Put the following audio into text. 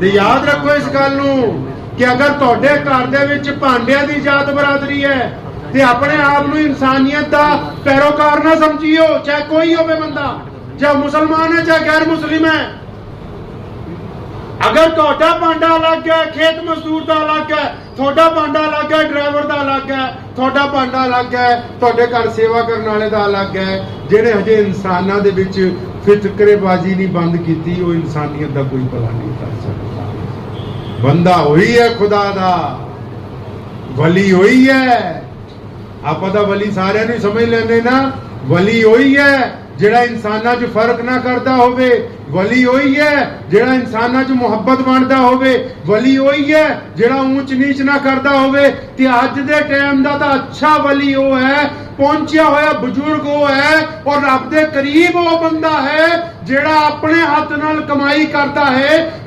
ਤੇ ਯਾਦ ਰੱਖੋ ਇਸ ਗੱਲ ਨੂੰ ਕਿ ਅਗਰ ਤੁਹਾਡੇ ਘਰ ਦੇ ਵਿੱਚ ਭਾਂਡਿਆਂ ਦੀ ਜਾਤ ਬਰਾਦਰੀ ਹੈ, ਤੇ ਆਪਣੇ ਆਪ ਨੂੰ ਇਨਸਾਨੀਅਤ ਦਾ ਪੈਰੋਕਾਰ ਨਾ ਸਮਝਿਓ, ਚਾਹੇ ਕੋਈ ਹੋਵੇ ਬੰਦਾ, ਚਾਹੇ ਮੁਸਲਮਾਨ ਹੈ, ਚਾਹੇ ਗੈਰ ਮੁਸਲਿਮ ਹੈ। ਅਗਰ ਤੁਹਾਡਾ ਭਾਂਡਾ ਅਲੱਗ ਹੈ, ਖੇਤ ਮਜ਼ਦੂਰ ਦਾ ਅਲੱਗ ਹੈ, ਤੁਹਾਡਾ ਭਾਂਡਾ ਅਲੱਗ ਹੈ, ਡਰਾਈਵਰ ਦਾ ਅਲੱਗ ਹੈ, ਤੁਹਾਡਾ ਭਾਂਡਾ ਅਲੱਗ ਹੈ, ਤੁਹਾਡੇ ਘਰ ਸੇਵਾ ਕਰਨ ਵਾਲੇ ਦਾ ਅਲੱਗ ਹੈ, ਜਿਹੜੇ ਹਜੇ ਇਨਸਾਨਾਂ ਦੇ ਵਿੱਚ ਫਿਤਕਰੇਬਾਜ਼ੀ ਨਹੀਂ ਬੰਦ ਕੀਤੀ, ਉਹ ਇਨਸਾਨੀਅਤ ਦਾ ਕੋਈ ਭਲਾ ਨਹੀਂ ਕਰ ਸਕਦਾ। ਬੰਦਾ ਹੋਈ ਹੈ ਖੁਦਾ ਦਾ, ਵਲੀ ਹੋਈ ਹੈ। ਆਪਾਂ ਤਾਂ ਵਲੀ ਸਾਰਿਆਂ ਨੂੰ ਸਮਝ ਲੈਂਦੇ ਨਾ, ਵਲੀ ਹੋਈ ਹੈ। ਜਿਹੜਾ ਇਨਸਾਨਾਂ 'ਚ ਫ਼ਰਕ ਨਾ ਕਰਦਾ ਹੋਵੇ, ਵਲੀ ਹੋਈ ਹੈ। ਜਿਹੜਾ ਇਨਸਾਨਾਂ 'ਚ ਮੁਹੱਬਤ ਵੰਡਦਾ ਹੋਵੇ, ਵਲੀ ਉਹੀ ਹੈ। ਜਿਹੜਾ ਉੱਚ ਨੀਚ ਨਾ ਕਰਦਾ ਹੋਵੇ, ਤੇ ਅੱਜ ਦੇ ਟਾਈਮ ਦਾ ਤਾਂ ਅੱਛਾ ਵਲੀ ਉਹ ਹੈ। ਪਹੁੰਚਿਆ ਹੋਇਆ ਬਜ਼ੁਰਗ ਉਹ ਹੈ ਔਰ ਰੱਬ ਦੇ ਕਰੀਬ ਉਹ ਬੰਦਾ ਹੈ ਜਿਹੜਾ ਆਪਣੇ ਹੱਥ ਨਾਲ ਕਮਾਈ ਕਰਦਾ ਹੈ।